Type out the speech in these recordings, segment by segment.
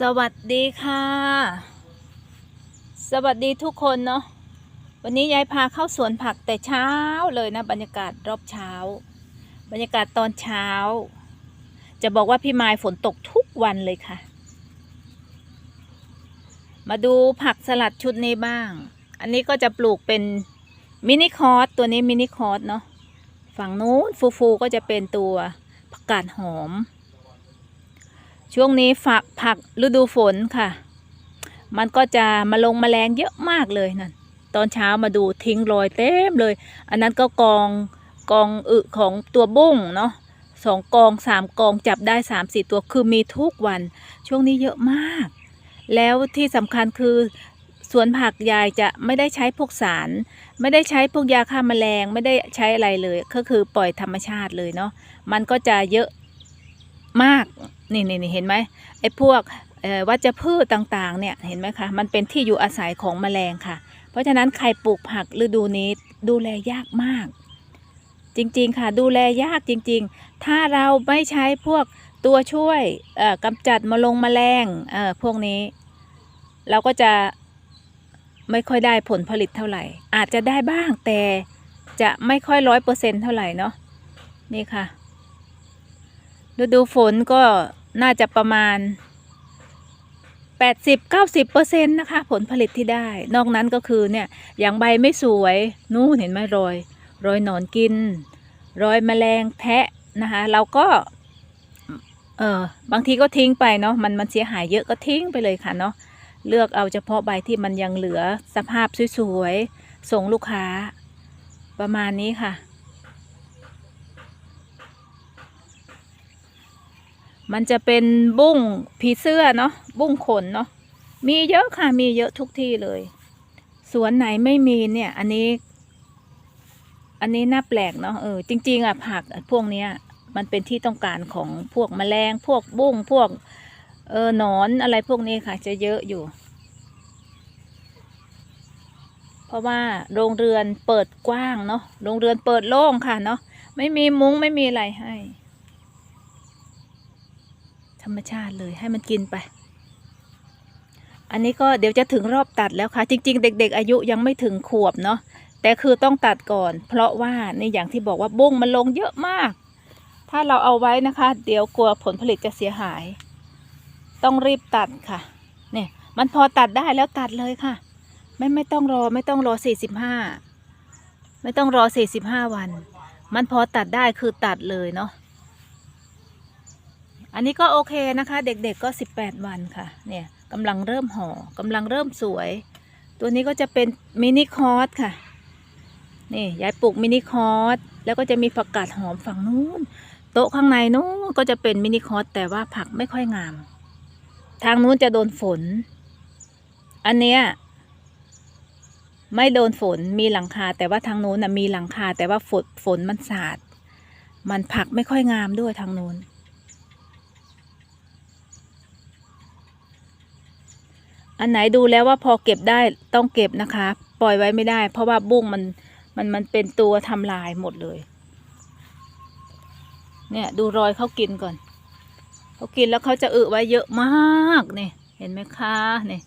สวัสดีค่ะ สวัสดีทุกคนเนาะวันนี้ยายพาเข้าสวนผักแต่เช้าเลยนะ บรรยากาศรอบเช้า บรรยากาศตอนเช้า จะบอกว่าพี่ไม้ฝนตกทุกวันเลยค่ะ มาดูผักสลัดชุดนี้บ้าง อันนี้ก็จะปลูกเป็นมินิคอร์สตัวนี้มินิคอร์สเนาะฝั่งนู้นฟูฟูก็จะเป็นตัวผักกาดหอม ช่วงนี้ฝักผักฤดูฝนค่ะ มันก็จะมาลงแมลงเยอะมากเลยนั่นตอนเช้ามาดูทิ้งรอยเต็มเลย อันนั้นก็กองกองอึของตัวบุ้งเนาะสองกองสามกองจับได้สามสี่ตัวคือมีทุกวัน ช่วงนี้เยอะมาก แล้วที่สำคัญคือสวนผักยายจะไม่ได้ใช้พวกสาร ไม่ได้ใช้พวกยาฆ่าแมลงไม่ได้ใช้อะไรเลย ก็คือปล่อยธรรมชาติเลยเนาะมันก็จะเยอะมาก นี่นี่เห็นไหมไอ้พวกวัชพืชต่างๆเนี่ยเห็นไหมคะมันเป็นที่อยู่อาศัยของแมลงค่ะ เพราะฉะนั้นใครปลูกผักฤดูนี้ดูแลยากมาก จริงๆค่ะดูแลยากจริง ๆ ถ้าเราไม่ใช้พวกตัวช่วยกำจัดมลงแมลงพวกนี้ เราก็จะไม่ค่อยได้ผลผลิตเท่าไหร่ อาจจะได้บ้างแต่จะไม่ค่อยร้อยเปอร์เซ็นเท่าไหร่เนาะนี่ค่ะฤดูฝนก็ น่าจะประมาณ 80-90%นะคะ ผลผลิตที่ได้ นอกนั้นก็คือเนี่ยอย่างใบไม่สวย นู่นเห็นไหมรอย รอยหนอนกิน รอยแมลงแทะนะคะ เราก็เออบางทีก็ทิ้งไปเนาะมันมันเสียหายเยอะก็ทิ้งไปเลยค่ะเนาะเลือกเอาเฉพาะใบที่มันยังเหลือสภาพสวยๆส่งลูกค้า ประมาณนี้ค่ะ มันจะเป็นบุ้งผีเสื้อเนาะบุ้งขนเนาะมีเยอะค่ะมีเยอะทุกที่เลย สวนไหนไม่มีเนี่ย อันนี้ อันนี้น่าแปลกเนาะเออจริง ๆอะผักพวกเนี้ย มันเป็นที่ต้องการของพวกแมลงพวกบุ้งพวก เออหนอนอะไรพวกนี้ค่ะ จะเยอะอยู่ เพราะว่าโรงเรือนเปิดกว้างเนาะโรงเรือนเปิดโล่งค่ะเนาะไม่มีมุ้งไม่มีอะไรให้ ธรรมชาติเลยให้มันกินไป อันนี้ก็เดี๋ยวจะถึงรอบตัดแล้วค่ะ จริง ๆ เด็ก ๆ อายุยังไม่ถึงขวบเนาะแต่คือต้องตัดก่อน เพราะว่าในอย่างที่บอกว่าบุ้งมันลงเยอะมาก ถ้าเราเอาไว้นะคะ เดี๋ยวกลัวผลผลิตจะเสียหาย ต้องรีบตัดค่ะ เนี่ย มันพอตัดได้แล้วตัดเลยค่ะ ไม่ไม่ต้องรอไม่ต้องรอสี่สิบห้าไม่ต้องรอสี่สิบห้าวัน มันพอตัดได้คือตัดเลยเนาะ อันนี้ก็โอเคนะคะ เด็กๆก็ 18 วันค่ะ เนี่ยกำลังเริ่มห่อกำลังเริ่มสวย ตัวนี้ก็จะเป็นมินิคอร์สค่ะ นี่ยายปลูกมินิคอร์สแล้วก็จะมีผักกาดหอมฝั่งนู้น โต๊ะข้างในนู้นก็จะเป็นมินิคอร์สแต่ว่าผักไม่ค่อยงาม ทางนู้นจะโดนฝน อันเนี้ยไม่โดนฝนมีหลังคา แต่ว่าทางนู้นนะมีหลังคา แต่ว่าฝนฝนมันสาด มันผักไม่ค่อยงามด้วยทางนู้น อันไหนดูแล้วว่าพอเก็บได้ต้องเก็บนะคะ ปล่อยไว้ไม่ได้ เพราะว่าบุ้งมันมันมันเป็นตัวทำลายหมดเลย เนี่ยดูรอยเขากินก่อนเขากินแล้วเขาจะอึไว้เยอะมากเนี่ยเห็นไหมคะเนี่ย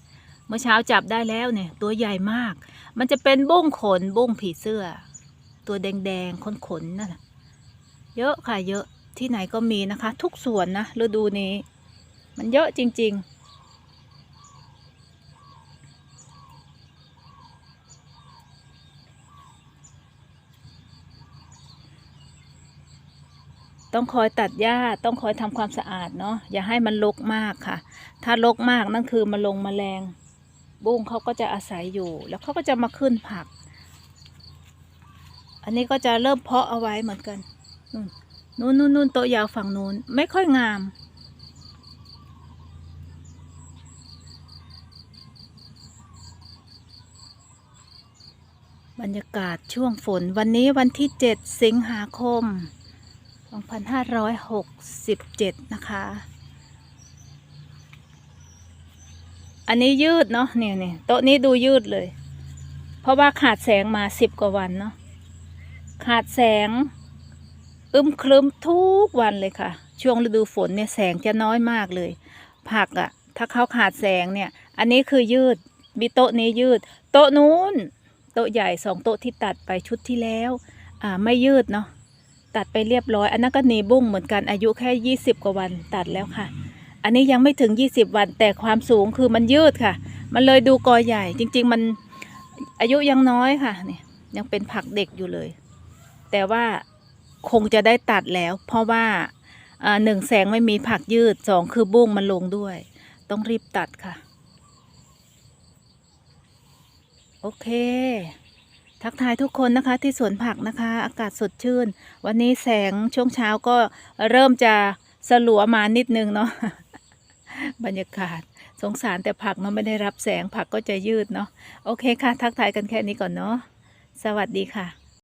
เมื่อเช้าจับได้แล้วเนี่ย ตัวใหญ่มาก มันจะเป็นบุ้งขนบุ้งผีเสื้อ ตัวแดงๆขนขนๆนั่นน่ะเยอะค่ะเยอะที่ไหนก็มีนะคะ ทุกสวนนะฤดูนี้ มันเยอะจริง ๆ ต้องคอยตัดหญ้าต้องคอยทำความสะอาดเนาะอย่าให้มันรกมากค่ะ ถ้ารกมากนั่นคือมาลงแมลงบุ้งเขาก็จะอาศัยอยู่ แล้วเขาก็จะมาขึ้นผัก อันนี้ก็จะเริ่มเพาะเอาไว้เหมือนกันนู่นนู่นนู่นโตยาวฝั่งนู้นไม่ค่อยงามบรรยากาศช่วงฝนวันนี้วันที่ 7 สิงหาคม 2567 นะคะ อันนี้ยืดเนาะเนี่ยเนี่ยโต๊ะนี้ดูยืดเลย เพราะว่าขาดแสงมาสิบกว่าวันเนาะขาดแสงอึมครึมทุกวันเลยค่ะ ช่วงฤดูฝนเนี่ยแสงจะน้อยมากเลย ผักอะ่ะ ถ้าเขาขาดแสงเนี่ย อันนี้คือยืดมีโต๊ะนี้ยืด โต๊ะนู้นโต๊ะใหญ่สองโต๊ะที่ตัดไปชุดที่แล้ว อ่าไม่ยืดเนาะ ตัดไปเรียบร้อย อันนั้นก็หนีบุ้งเหมือนกันอายุแค่ยี่สิบกว่าวันตัดแล้วค่ะ อันนี้ยังไม่ถึงยี่สิบวันแต่ความสูงคือมันยืดค่ะ มันเลยดูกอใหญ่ จริง ๆ มันอายุยังน้อยค่ะเนี่ยยังเป็นผักเด็กอยู่เลย แต่ว่าคงจะได้ตัดแล้ว เพราะว่าอ่าหนึ่งแสงไม่มีผักยืดสองคือบุ้งมันลงด้วย ต้องรีบตัดค่ะ โอเค ทักทายทุกคนนะคะที่สวนผักนะคะ อากาศสดชื่น วันนี้แสงช่วงเช้าก็เริ่มจะสลัวมานิดนึงเนาะบรรยากาศสงสารแต่ผักเนาะไม่ได้รับแสงผักก็จะยืดเนาะโอเคค่ะ ทักทายกันแค่นี้ก่อนเนาะสวัสดีค่ะ